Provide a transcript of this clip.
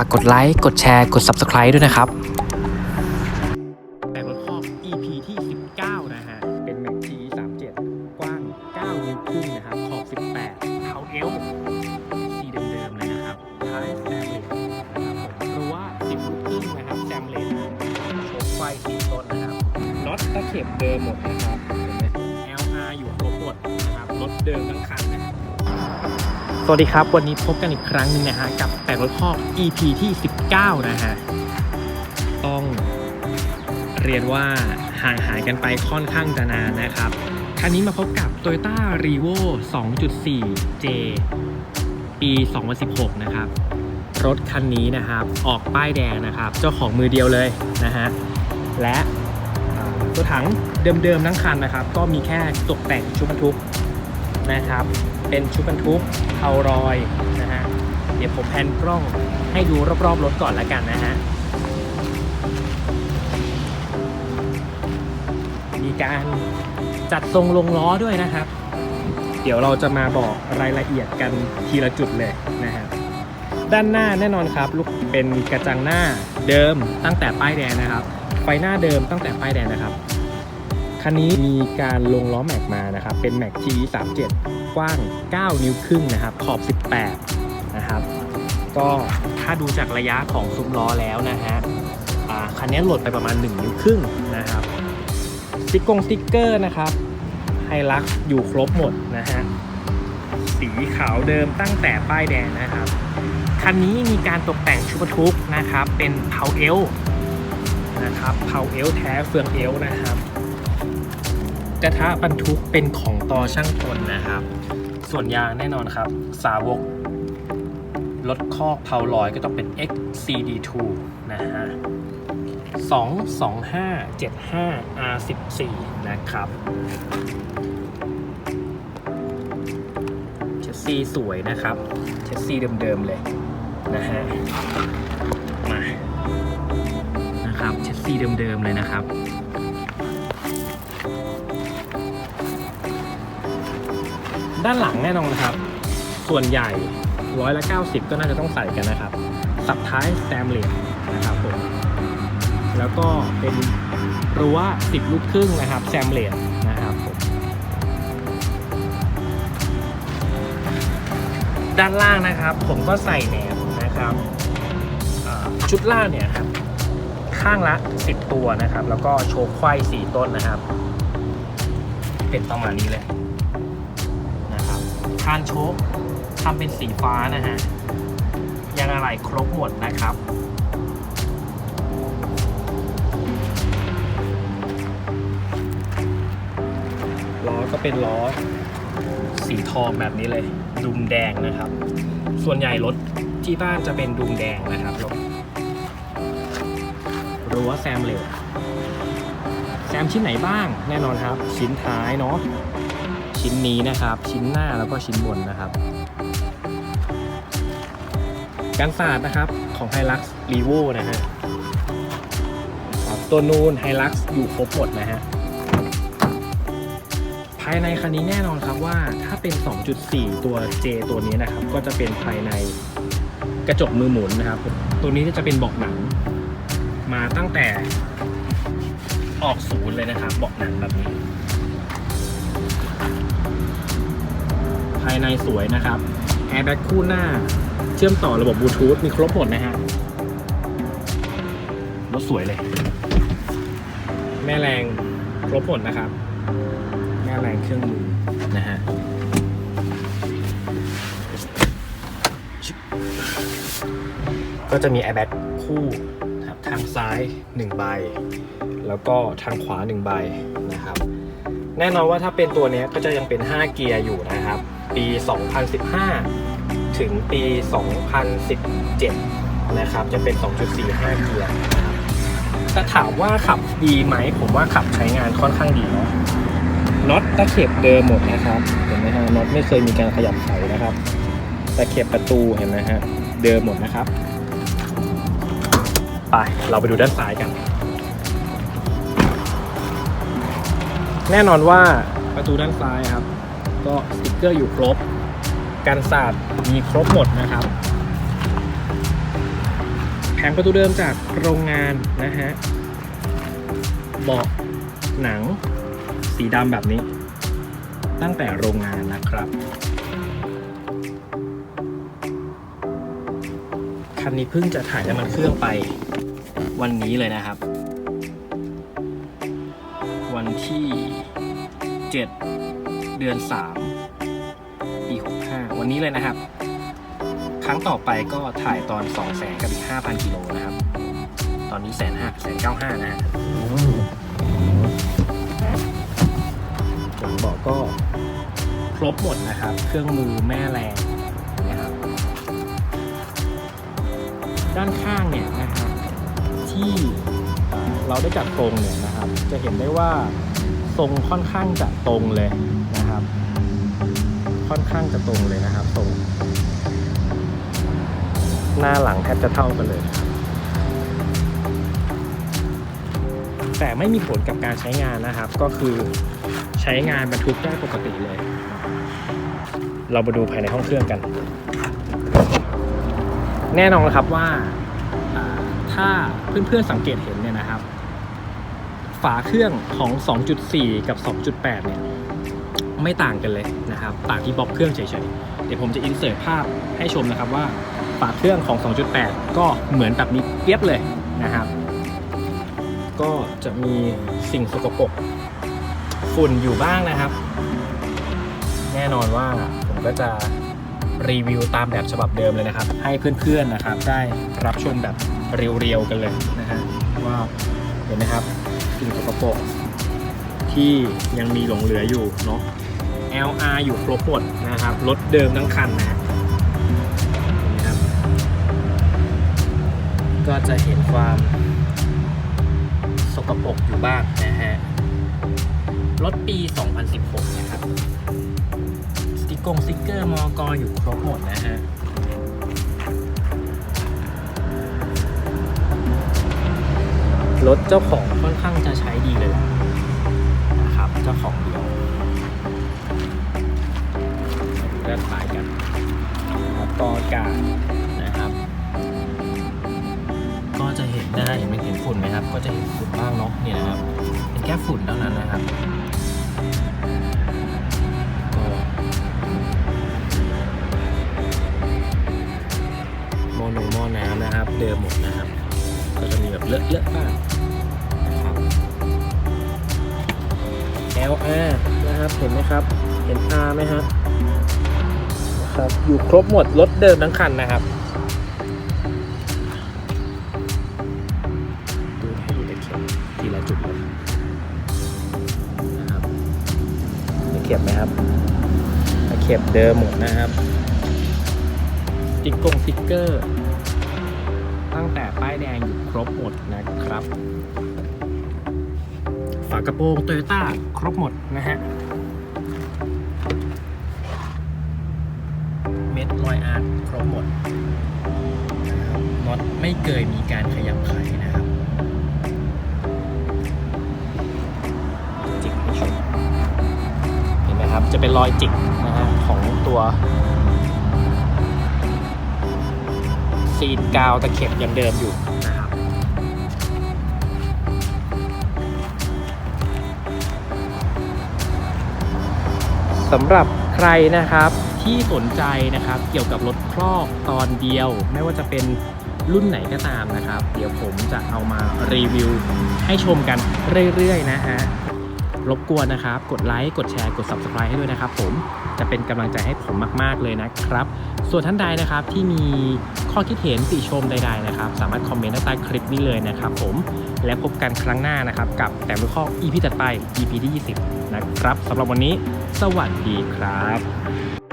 ฝากกดไลค์ กดแชร์ กด Subscribe ด้วยนะครับ แต่รถคอก EP ที่ 19 นะฮะ เป็น Mac G 37 กว้าง 9 นิ้วครึ่งนะครับ ขอบ 18เท้าเอลสีเดิมๆเลยนะครับท้ายแซมเลนนะครับผมรู้ว่า10ลูกครึ่งนะครับแซมเลนโชคไฟสีต้นนะครับน็อตตะเข็บเดิมหมดนะครับเห็นไหม LR อยู่ครบหมดนะครับ รถเดิมทั้งคัน สวัสดีครับ วันนี้พบกันอีกครั้งหนึ่งนะฮะ กับแต่รถคอก EP ที่ 19 นะฮะ ต้องเรียนว่าห่างหายกันไปค่อนข้างจะนานนะครับ คันนี้มาพบกับ Toyota r e v o 2.4 J ปี 2016 นะครับ รถคันนี้นะครับ ออกป้ายแดงนะครับ เจ้าของมือเดียวเลยนะฮะ และตัวถังเดิมๆทั้งคันนะครับ ก็มีแค่ตกแต่งชุดบรรทุกนะครับ เป็นชุดบรรทุกเทารอยนะฮะ เดี๋ยวผมแพนกล้องให้ดูรอบๆรถก่อนแล้วกันนะฮะ มีการจัดทรงลงล้อด้วยนะครับ เดี๋ยวเราจะมาบอกรายละเอียดกันทีละจุดเลยนะครับด้านหน้าแน่นอนครับลูกเป็นกระจังหน้าเดิมตั้งแต่ป้ายแดงนะครับ ไฟหน้าเดิมตั้งแต่ป้ายแดงนะครับ คันนี้มีการลงล้อแม็กมานะครับ เป็นแม็ก G 3 7 กว้าง 9 นิ้วครึ่งนะครับ ขอบ 18 นะครับ ก็ถ้าดูจากระยะของซุ้มล้อแล้วนะฮะคันนี้หลดไปประมาณ 1 นิ้วครึ่งนะครับสติกกงสติกเกอร์นะครับไฮลักอยู่ครบหมดนะฮะสีขาวเดิมตั้งแต่ป้ายแดงนะครับคันนี้มีการตกแต่งชุดบรรทุกนะครับ เป็นเพาเอลนะครับเพาเอลแท้เฟืองเอลนะครับ กระทะบรรทุกเป็นของตอช่างกลนะครับ ส่วนยางแน่นอนครับ สาวกรถคอกเพาลอยก็ต้องเป็น XCD2 นะฮะ 22575 R14 นะครับเชสซีสวยนะครับเชสซีเดิมๆเลยนะฮะ มา นะครับเชสซีเดิมๆเลยนะครับ ด้านหลังแน่นอนนะครับ ส่วนใหญ่ร้อยละ90 ก็น่าจะต้องใส่กันนะครับ สับท้ายแตมเลสนะครับผมแล้วก็เป็นรั้ว10 ลูกครึ่งนะครับ แซมเลดนะครับผมด้านล่างนะครับ ผมก็ใส่แหนบนะครับชุดล่างเนี่ยครับข้างละ 10 ตัวนะครับ แล้วก็โชว์ไขว้4ต้นนะครับ เป็นประมาณนี้เลย ครับคานโชคทำเป็นสีฟ้านะฮะยางอะไรครบหมดนะครับล้อก็เป็นล้อสีทองแบบนี้เลยดุมแดงนะครับ ส่วนใหญ่รถที่บ้านจะเป็นดุมแดงนะครับรถรั้วแซมเหลวแซมชิ้นไหนบ้างแน่นอนครับ ชิ้นท้ายเนาะ ชิ้นนี้นะครับ ชิ้นหน้าแล้วก็ชิ้นบนนะครับ การสาดนะครับของ Hilux r e v o นะฮะตัวนูน Hilux อยู่ครบหมดนะฮะภายในคันนี้แน่นอนครับว่าถ้าเป็น 2.4 ตัว J ตัวนี้นะครับ ก็จะเป็นภายในกระจกมือหมุนนะครับ ตัวนี้จะเป็นเบาะหนัง มาตั้งแต่ออกศูนย์เลยนะครับเบาะหนังแบบนี้ายในสวยนะครับแอร์แบ็กคู่หน้า เชื่อมต่อระบบบลูทูธมีครบหมดนะฮะรถสวยเลย แม่แรงครบหมดนะครับ แม่แรงเครื่องมือนะฮะก็จะมี airbag คู่นะครับทางซ้าย 1 ใบ แล้วก็ทางขวา 1 ใบนะครับ แน่นอนว่าถ้าเป็นตัวเนี้ยก็จะยังเป็น 5 เกียร์อยู่นะครับ ปี 2015 ถึงปี 2017 นะครับ จะเป็น 2.45 เกียร์นะครับแต่ถามว่าขับดีไหม ผมว่าขับใช้งานค่อนข้างดีเนาะน็อตตะเข็บเดิมหมดนะครับ เห็นไหมฮะน็อตไม่เคยมีการขยับไขนะครับตะเข็บประตูเห็นไหมฮะ เดิมหมดนะครับ ไป เราไปดูด้านซ้ายกัน แน่นอนว่าประตูด้านซ้ายครับ ก็สติกเกอร์อยู่ครบ กันสาดมีครบหมดนะครับ แผงประตูเดิมจากโรงงานนะฮะเบาะหนัง สีดำแบบนี้ ตั้งแต่โรงงานนะครับคันนี้เพิ่งจะถ่ายน้ำมันเครื่องไปวันนี้เลยนะครับ วันที่ 7 เดือน 3 ปี 65 วันนี้เลยนะครับ ครั้งต่อไปก็ถ่ายตอน 2 0 0แสนกับอีก 5,000 กิโลนะครับ ตอนนี้แสนห้าแสนเก้าห้านะฮะหลังเบาะก็ครบหมดนะครับ เครื่องมือแม่แรงนะครับ ด้านข้างเนี่ยนะครับที่เราได้จัดตรงเนี่ยนะครับ จะเห็นได้ว่าทรงค่อนข้างจะตรงเลย ค่อนข้างจะตรงเลยนะครับตรงหน้าหลังแทบจะเท่ากันเลย แต่ไม่มีผลกับการใช้งานนะครับ ก็คือใช้งานบรรทุกได้ปกติเลย เรามาดูภายในห้องเครื่องกัน แน่นอนนะครับว่าอ่าถ้าเพื่อนๆสังเกตเห็นเนี่ยนะครับ ฝาเครื่องของ 2.4 กับ 2.8 เนี่ย ไม่ต่างกันเลยนะครับ ต่างที่บล็อกเครื่องเฉยๆ เดี๋ยวผมจะอินเสิร์ตภาพให้ชมนะครับว่าฝาเครื่องของ 2.8 ก็เหมือนแบบนี้เปียบเลยนะครับ ก็จะมีสิ่งสกปรกฝุ่นอยู่บ้างนะครับ แน่นอนว่าผมก็จะรีวิวตามแบบฉบับเดิมเลยนะครับ ให้เพื่อนๆนะครับ ได้รับชมแบบเรียวๆกันเลยนะฮะว่าเห็นไหมครับสิ่งสกปรกที่ยังมีหลงเหลืออยู่เนาะ LR อยู่ครบหมดนะครับ รถเดิมทั้งคันนะนไหมครับก็จะเห็นความสกปรกอยู่บ้างนะฮะ รถปี 2016 นะครับ สติกกงสติกเกอร์มอกออยู่ครบหมดนะฮะรถเจ้าของค่อนข้างจะใช้ดีเลยแหละ ป้านท้ายกันแล้วก็อากาศนะครับ ก็จะเห็นนะฮะเห็นเป็นเห็นฝุ่นไหมครับ ก็จะเห็นฝุ่นบ้างเนาะเนี่ยนะครับ เป็นแค่ฝุ่นเท่านั้นนะครับหม้อนงหม้อน้ำนะครับ เดิมหมดนะครับ ก็จะมีแบบเลอะๆบ้างนะครับ LR นะครับเห็นไหมครับ เห็น R ไหมฮะ ครับ อยู่ครบหมดรถเดิมทั้งคันนะครับดูให้ดูตะเข็บทีละจุดเลยนะครับตะเข็บไหมครับตะเข็บเดิมหมดนะครับติ๊กกงสติ๊กเกอร์ ตั้งแต่ป้ายแดงอยู่ครบหมดนะครับ ฝากระโปรงโตโยต้าครบหมดนะฮะ เม็ดรอยอาร์ตครบหมดนะครับน็อตไม่เคยมีการขยับไขนะครับจิกให้ชมเห็นไหมครับ จะเป็นรอยจิกนะฮะของตัวซีนกาวตะเข็บยังเดิมอยู่นะครับสำหรับใครนะครับ ที่สนใจนะครับ เกี่ยวกับรถครอบตอนเดียว ไม่ว่าจะเป็นรุ่นไหนก็ตามนะครับ เดี๋ยวผมจะเอามารีวิว ให้ชมกันเรื่อยๆนะฮะรบกวนนะครับ กดไลค์ กดแชร์ กด subscribe ให้ด้วยนะครับผม จะเป็นกำลังใจให้ผมมาก ๆ เลยนะครับ ส่วนท่านใดนะครับที่มีข้อคิดเห็นติชมใด ๆ นะครับ สามารถคอมเมนต์ใต้คลิปนี้เลยนะครับผม และพบกันครั้งหน้านะครับ กับแต่ลูกข้อ EP ถัดไป EP ที่ 20 นะครับสำหรับวันนี้ สวัสดีครับ